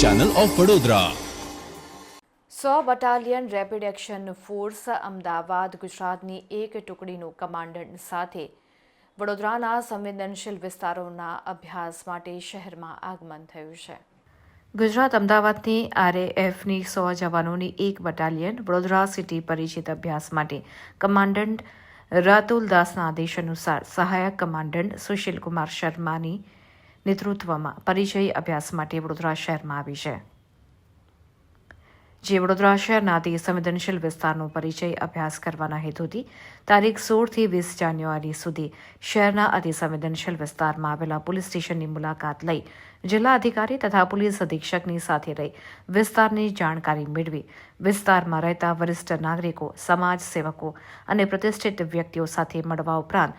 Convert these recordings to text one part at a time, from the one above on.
Channel of Vadodara so battalion rapid action force Ahmedabad ગુજરાતની એક ટુકડીનું commandant સાથે વડોદરાના સંવેદનશીલ વિસ્તારોના અભ્યાસ માટે શહેરમાં આગમન થયું છે. ગુજરાત અમદાવાદની આરએએફની સો જવાનોની એક બટાલિયન વડોદરા સિટી પરિચિત અભ્યાસ માટે કમાન્ડન્ટ રાતુલ દાસના આદેશ અનુસાર સહાયક કમાન્ડન્ટ સુશીલ કુમાર શર્માની નેતૃત્વમાં પરિચય અભ્યાસ માટે વડોદરા શહેરમાં આવી છે. જે વડોદરા શહેરના તે સંવેદનશીલ વિસ્તારનો પરિચય અભ્યાસ કરવાના હેતુથી તારીખ સોળથી વીસ જાન્યુઆરી સુધી શહેરના અતિ સંવેદનશીલ વિસ્તારમાં આવેલા પોલીસ સ્ટેશનની મુલાકાત લઈ જિલ્લા અધિકારી તથા પોલીસ અધિક્ષકની સાથે રહી વિસ્તારની જાણકારી મેળવી. વિસ્તારમાં રહેતા વરિષ્ઠ નાગરિકો સમાજ સેવકો અને પ્રતિષ્ઠિત વ્યક્તિઓ સાથે મળવા ઉપરાંત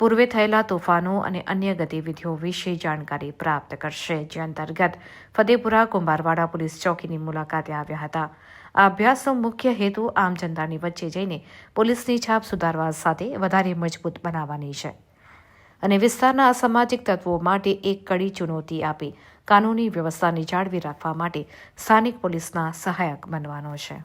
પૂર્વે થયેલા તોફાનો અને અન્ય ગતિવિધિઓ વિશે જાણકારી પ્રાપ્ત કરશે. જે અંતર્ગત ફતેપુરા, કુંભારવાડા પોલીસ ચોકીની મુલાકાતે આવ્યા હતા. આ અભ્યાસનો મુખ્ય હેતુ આમ જનતાની વચ્ચે જઈને પોલીસની છાપ સુધારવા સાથે વધારે મજબૂત બનાવવાની છે અને વિસ્તારના અસામાજિક તત્વો માટે એક કડી ચુનૌતી આપી કાનૂની વ્યવસ્થાને જાળવી રાખવા માટે સ્થાનિક પોલીસના સહાયક બનવાનો છે.